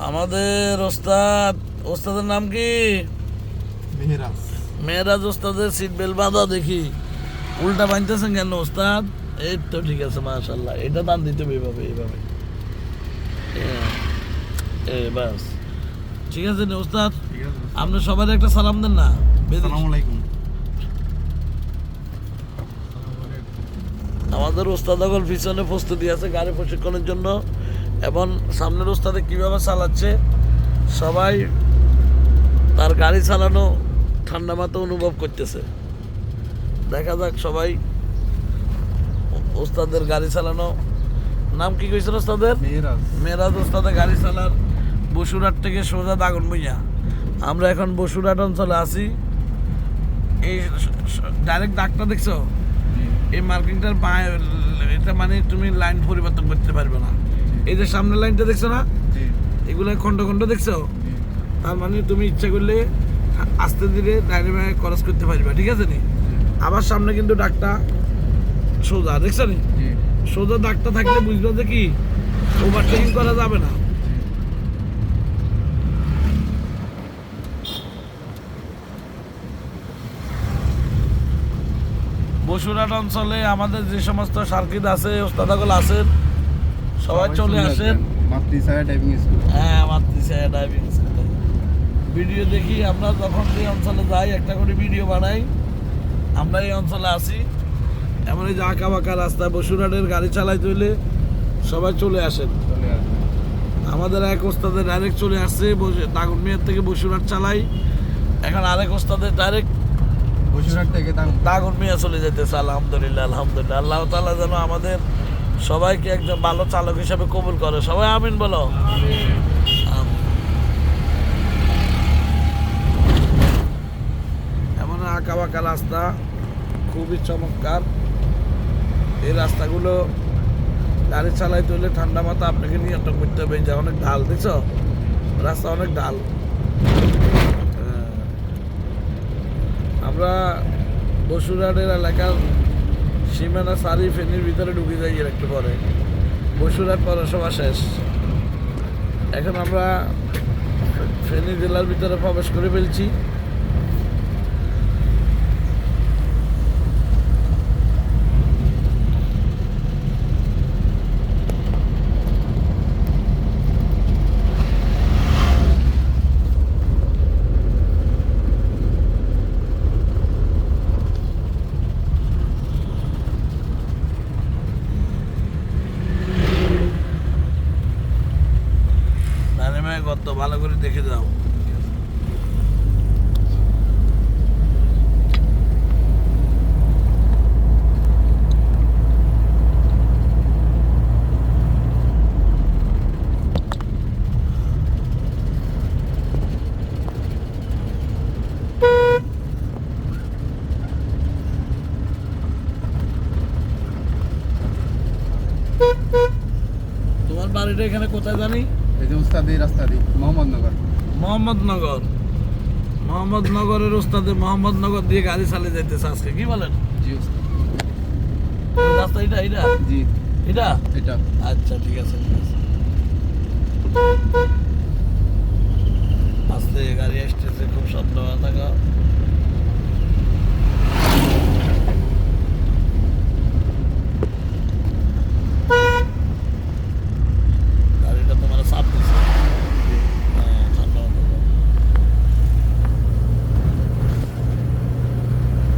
আমাদের ওস্তাদ ওস্তাদের নাম কি? মেহরাজ। মেয়েরাজ ওস্তাদের সিট বেল্ট বাঁধা দেখি। উল্টা বাঁধতেছেন কেন ওস্তাদ? এই তো ঠিক আছে মাশাল্লাহ এটা দান দিতে হবে এইভাবে এইভাবে এ- বাস। ঠিক আছে নে ওস্তাদ? আপনি সবার একটা সালাম দেন না। আলাইকুম। আমাদের ওস্তাদ এখন পিছনে প্রস্তুতি আছে গাড়ি প্রশিক্ষণের জন্য। এবং সামনের ওস্তাদে কীভাবে চালাচ্ছে সবাই তার গাড়ি চালানো ঠান্ডা মাথা অনুভব করতেছে। দেখা যাক সবাই ওস্তাদের গাড়ি চালানো নাম কি কইছিল ওস্তাদের? মেহরাজ মেরাজ ওস্তাদে গাড়ি চালার বসুরহাট থেকে সোজা দাগন বইয়া আমরা এখন বসুরহাট অঞ্চলে আছি। এই ডাইরেক্ট ডাকটা দেখছ? এই মার্কিংটার এটা মানে তুমি লাইন পরিবর্তন করতে পারবে না। এই যে সামনের লাইনটা দেখছ না? এগুলো খন্ড খন্ড দেখছ? তার মানে তুমি ইচ্ছা করলে আস্তে ধীরে ডাইরে বাঁয়ে ক্রস করতে পারবে ঠিক আছে নি? আবার সামনে কিন্তু ডাকটা সোজা দেখছ নি? সোজা ডাকটা থাকলে বুঝলো যে কি ওভারটেকিং করা যাবে না। বসুরহাট অঞ্চলে আমাদের যে সমস্ত সার্কিট আছে ওস্তাদাগুলো আছেন সবাই চলে আসেন। মাতৃছায়া ড্রাইভিং স্কুল হ্যাঁ দিশা ড্রাইভিং স্কুলে ভিডিও দেখি আমরা যখন যে অঞ্চলে যাই একটা করে ভিডিও বানাই আমরা এই অঞ্চলে আসি। এমন এই যে আঁকা বাঁকা রাস্তা বসুরহাটের গাড়ি চালাইতে হইলে সবাই চলে আসেন। আমাদের এক ওস্তাদের ডাইরেক্ট চলে আসছে দাগনমিয়ার থেকে বসুরহাট চালাই। এখন আরেক ওস্তাদের ডাইরেক্ট বসুরহাট থেকে তার দাগনমিয়া চলে যেতেছে আলহামদুলিল্লাহ আলহামদুলিল্লাহ। আল্লাহ তালা যেন আমাদের সবাইকে একজন ভালো চালক হিসাবে কবুল করে। সবাই আমিন বলো। এমন আঁকা বাঁকা রাস্তা খুবই চমৎকার। এই রাস্তাগুলো গাড়ি চালাইতে হলে ঠান্ডা মাথা আপনাকে নিয়ন্ত্রণ করতে হবে। যে অনেক ঢাল, দেখছ? রাস্তা অনেক ঢাল। আমরা বসুরহাটের এলাকার সীমানা সারি ফেনির ভিতরে ঢুকে যাই একটু পরে। বসুরহাট পৌরসভা শেষ। এখন আমরা ফেনী জেলার ভিতরে প্রবেশ করে ফেলছি ডানে মায়ে গর্ত ভালো করে দেখে যাও তোমার বাড়িটা এখানে কোথায় জানি? এই যে উস্তাদ এই রাস্তা দিই মোহাম্মদনগর। মোহাম্মদনগর। মোহাম্মদনগরের উস্তাদে মোহাম্মদনগর দিয়ে গাড়ি চালিয়ে যাইতেছে আজকে কি বলেন? জি রাস্তা এটা এটা? জি। এটা? এটা। আচ্ছা ঠিক আছে।